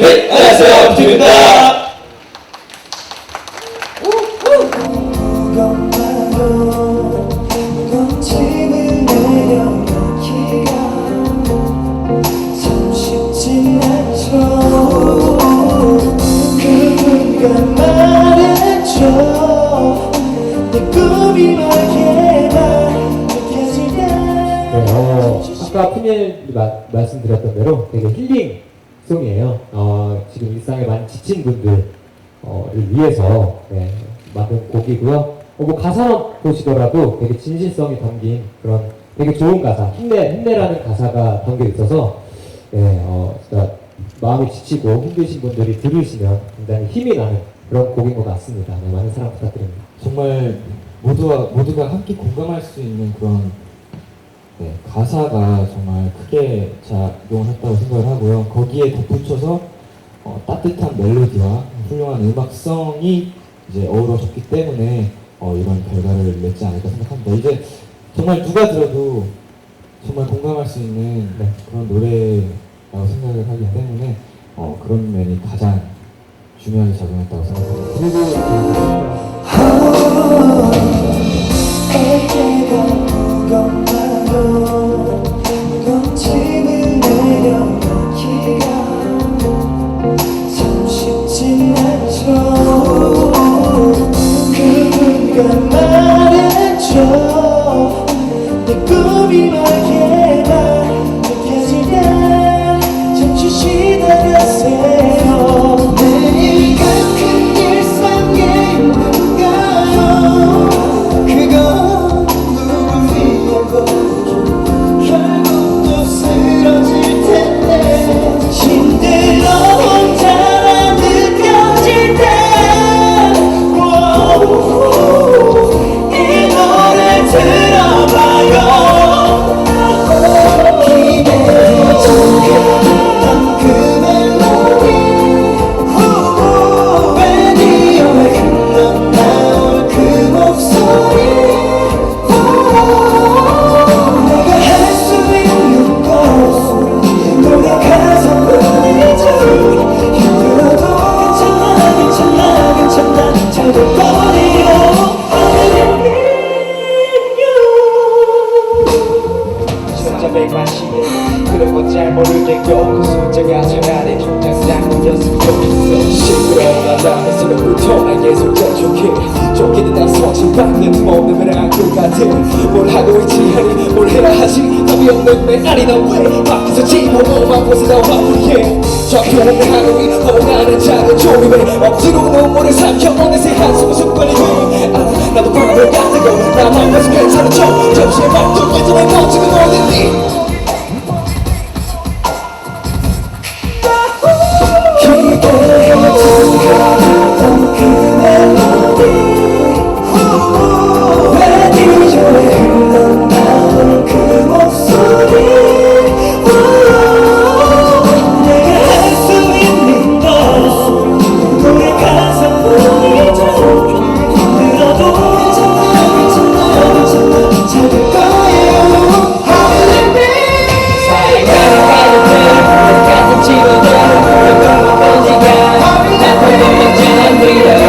네, 안녕하세요. 때 네, 어, 아까 푸니엘이 마- 말씀드렸던 대로 되게 힐링 송이에요. 어, 지금 일상에 많이 지친 분들을 위해서 네, 만든 곡이고요. 어, 뭐 가사만 보시더라도 되게 진실성이 담긴 그런 되게 좋은 가사, 힘내, 힘내라는 가사가 담겨 있어서 네, 어, 진짜 마음이 지치고 힘드신 분들이 들으시면 굉장히 힘이 나는 그런 곡인 것 같습니다. 네, 많은 사랑 부탁드립니다. 정말 모두가 모두가 함께 공감할 수 있는 그런 네, 가사가 정말 크게 작용을 했다고 생각을 하고요. 거기에 덧붙여서 어, 따뜻한 멜로디와 훌륭한 음악성이 이제 어우러졌기 때문에 어, 이런 결과를 냈지 않을까 생각합니다. 이제 정말 누가 들어도 정말 공감할 수 있는 네, 그런 노래라고 생각을 하기 때문에 어, 그런 면이 가장 중요하게 작용했다고 생각합니다. 어깨가 내 꿈이 너 그 숫자가 차라리 통장상 이었으면 좋겠어 시끄러워하다 서로부터 날 계속 재촉해 쫓기는 날 서침받는 몸을 안고 같아 뭘 하고 있지 하니 뭘 해야 하지 답이 없는 내 아니 난왜 밖에서 지켜보만 보세요 바쁘게 적용을 하루이 허공하는 작은 종이에 억지로 눈물을 삼켜 기 Alexandria